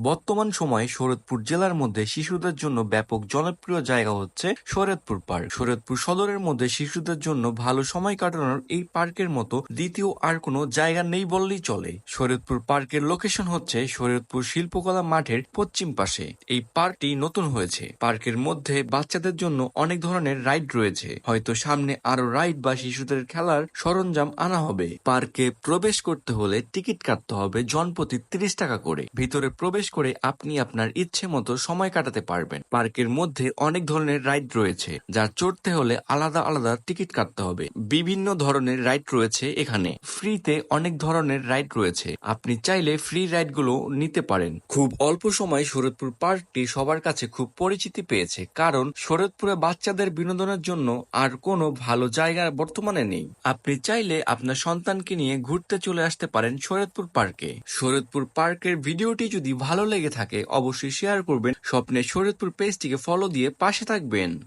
বর্তমান সময়ে শরৎপুর জেলার মধ্যে শিশুদের জন্য ব্যাপক জনপ্রিয় জায়গা হচ্ছে শরৎপুর পার্ক। শরৎপুর সদরের মধ্যে শিশুদের জন্য ভালো সময় কাটানোর এই পার্কের মতো দ্বিতীয় আর কোনো জায়গা নেই বললেই চলে। শরৎপুর পার্কের লোকেশন হচ্ছে শরৎপুর শিল্পকলা মাঠের পশ্চিম পাশে। এই পার্কটি নতুন হয়েছে। পার্কের মধ্যে বাচ্চাদের জন্য অনেক ধরনের রাইড রয়েছে। হয়তো সামনে আরও রাইড বা শিশুদের খেলার সরঞ্জাম আনা হবে। পার্কে প্রবেশ করতে হলে টিকিট কাটতে হবে জনপ্রতি তিরিশ টাকা করে। ভিতরে প্রবেশ করে আপনি আপনার ইচ্ছে মতো সময় কাটাতে পারবেন। পার্কের মধ্যে অনেক ধরনের রাইড রয়েছে, যা চড়তে হলে আলাদা আলাদা টিকিট কাটতে হবে। বিভিন্ন ধরনের রাইড রয়েছে এখানে। ফ্রিতে অনেক ধরনের রাইড রয়েছে। আপনি চাইলে ফ্রি রাইডগুলো নিতে পারেন। খুব অল্প সময় শরৎপুর পার্কটি সবার কাছে খুব পরিচিতি পেয়েছে, কারণ শরৎপুরে বাচ্চাদের বিনোদনের জন্য আর কোনো ভালো জায়গা বর্তমানে নেই। আপনি চাইলে আপনার সন্তানকে নিয়ে ঘুরতে চলে আসতে পারেন শরৎপুর পার্কে। শরৎপুর পার্কের ভিডিওটি যদি ভালো লেগে থাকে অবশ্যই শেয়ার করবেন। স্বপ্নের শরৎপুর পেজটিকে ফলো দিয়ে পাশে থাকবেন।